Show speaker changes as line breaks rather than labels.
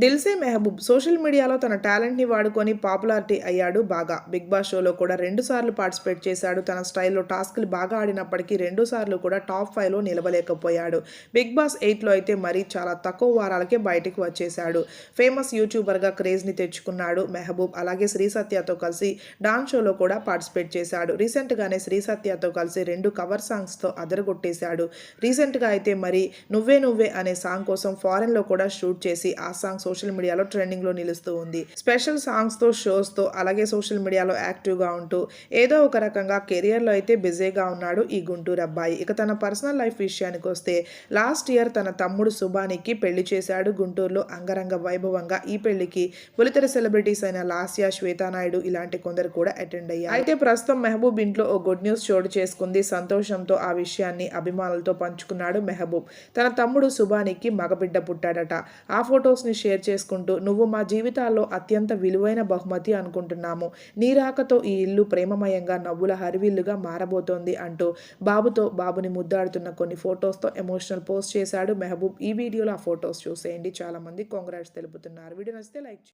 దిల్సే Mehboob social మీడియాలో తన టాలెంట్ని వాడుకొని పాపులారిటీ అయ్యాడు బాగా. బిగ్ బాస్ షోలో కూడా రెండు సార్లు పార్టిసిపేట్ చేశాడు. తన స్టైల్లో టాస్క్లు బాగా ఆడినప్పటికీ రెండు సార్లు కూడా టాప్ ఫైవ్లో నిలవలేకపోయాడు. బిగ్ బాస్ ఎయిట్లో అయితే మరీ చాలా తక్కువ వారాలకే బయటకు వచ్చేశాడు. ఫేమస్ యూట్యూబర్గా క్రేజ్ని తెచ్చుకున్నాడు మెహబూబ్. అలాగే శ్రీ సత్యతో కలిసి డాన్స్ షోలో కూడా పార్టిసిపేట్ చేశాడు. రీసెంట్గానే శ్రీ సత్యతో కలిసి రెండు కవర్ సాంగ్స్తో అదరగొట్టేశాడు. రీసెంట్గా అయితే మరి నువ్వే నువ్వే అనే సాంగ్ కోసం ఫారెన్లో కూడా షూట్ చేసి ఆ సాంగ్స్ సోషల్ మీడియాలో ట్రెండింగ్లో నిలుస్తూ ఉంది. స్పెషల్ సాంగ్స్తో షోస్తో అలాగే సోషల్ మీడియాలో యాక్టివ్గా ఉంటూ ఏదో ఒక రకంగా కెరియర్లో అయితే బిజీగా ఉన్నాడు ఈ గుంటూరు అబ్బాయి. ఇక తన పర్సనల్ లైఫ్ విషయానికి వస్తే లాస్ట్ ఇయర్ తన తమ్ముడు సుబానికి పెళ్ళి చేశాడు గుంటూరులో అంగరంగ వైభవంగా. ఈ పెళ్ళికి బులితెర సెలబ్రిటీస్ అయిన లాస్యా శ్వేతానాయుడు ఇలాంటి కొందరు కూడా అటెండ్ అయ్యారు. అయితే ప్రస్తుతం మెహబూబ్ ఇంట్లో ఓ గుడ్ న్యూస్ చోటు చేసుకుంది. సంతోషంతో ఆ విషయాన్ని అభిమానులతో పంచుకున్నాడు మెహబూబ్. తన తమ్ముడు సుబానికి మగబిడ్డ పుట్టాడట. ఆ ఫొటోస్ని షేర్ చేసుకుంటూ నువ్వు మా జీవితాల్లో అత్యంత విలువైన బహుమతి అనుకుంటున్నాము. నీ రాకతో ఈ ఇల్లు ప్రేమమయంగా నవ్వుల హరివిల్లుగా మారబోతోంది అంటూ బాబుతో బాబుని ముద్దాడుతున్న కొన్ని ఫొటోస్తో ఎమోషనల్ పోస్ట్ చేశాడు మెహబూబ్. ఈ వీడియోలో ఆ ఫొటోస్ చూసేయండి. చాలామంది కాంగ్రాట్స్ తెలుపుతున్నారు. వీడియో నచ్చితే లైక్